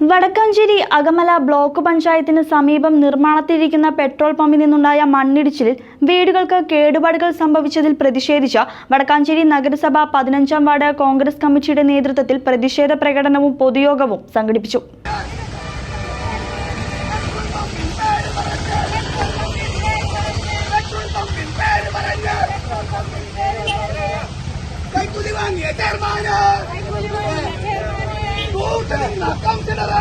Vadakkanchery Akamala block പഞ്ചായത്തിന് സമീപം നിർമ്മാണത്തിലിരിക്കുന്ന petrol പമ്പിൽ നിന്നുണ്ടായ മണ്ണിടിച്ചിലിൽ വീടുകൾക്ക് കേടുപാടുകൾ സംഭവിച്ചതിൽ പ്രതിഷേധിച്ച വടക്കാഞ്ചേരി നഗരസഭ പതിനഞ്ചാം വാർഡ് കോൺഗ്രസ് കമ്മിറ്റിയുടെ നേതൃത്വത്തിൽ പ്രതിഷേധ പ്രകടനവും പൊതുയോഗവും സംഘടിപ്പിച്ചു. വാങ്ങിയ കൗൺസിലറെ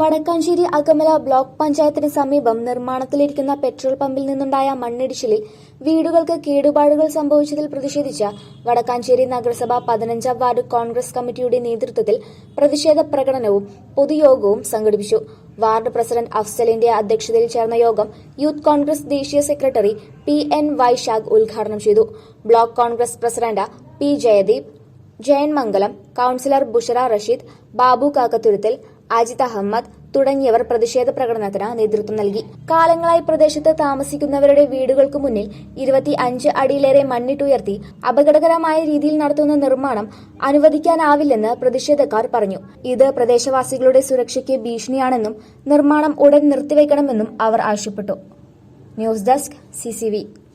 വടക്കാഞ്ചേരി അകമല ബ്ലോക്ക് പഞ്ചായത്തിന് സമീപം നിർമ്മാണത്തിലിരിക്കുന്ന പെട്രോൾ പമ്പിൽ നിന്നുണ്ടായ മണ്ണിടിച്ചിലിൽ വീടുകൾക്ക് കേടുപാടുകൾ സംഭവിച്ചതിൽ പ്രതിഷേധിച്ച വടക്കാഞ്ചേരി നഗരസഭ പതിനഞ്ചാം വാർഡ് കോൺഗ്രസ് കമ്മിറ്റിയുടെ നേതൃത്വത്തിൽ പ്രതിഷേധ പ്രകടനവും പൊതുയോഗവും സംഘടിപ്പിച്ചു. വാർഡ് പ്രസിഡന്റ് അഫ്സലിന്റെ അധ്യക്ഷതയിൽ ചേർന്ന യോഗം യൂത്ത് കോൺഗ്രസ് ദേശീയ സെക്രട്ടറി പി എൻ വൈശാഖ് ഉദ്ഘാടനം ചെയ്തു. Block Congress president P Jayadeep Jayan Mangalam councillor Bushara Rasheed Babu കാക്കത്തുരുത്തിൽ Ajith Ahammed തുടങ്ങിയവർ പ്രതിഷേധ പ്രകടനത്തിന് നേതൃത്വം നൽകി. കാലങ്ങളായി പ്രദേശത്ത് താമസിക്കുന്നവരുടെ വീടുകൾക്ക് മുന്നിൽ ഇരുപത്തി അഞ്ച് അടിയിലേറെ മണ്ണിട്ടുയർത്തി അപകടകരമായ രീതിയിൽ നടത്തുന്ന നിർമ്മാണം അനുവദിക്കാനാവില്ലെന്ന് പ്രതിഷേധക്കാർ പറഞ്ഞു. ഇത് പ്രദേശവാസികളുടെ സുരക്ഷയ്ക്ക് ഭീഷണിയാണെന്നും നിർമ്മാണം ഉടൻ നിർത്തിവെക്കണമെന്നും അവർ ആവശ്യപ്പെട്ടു. News desk CCV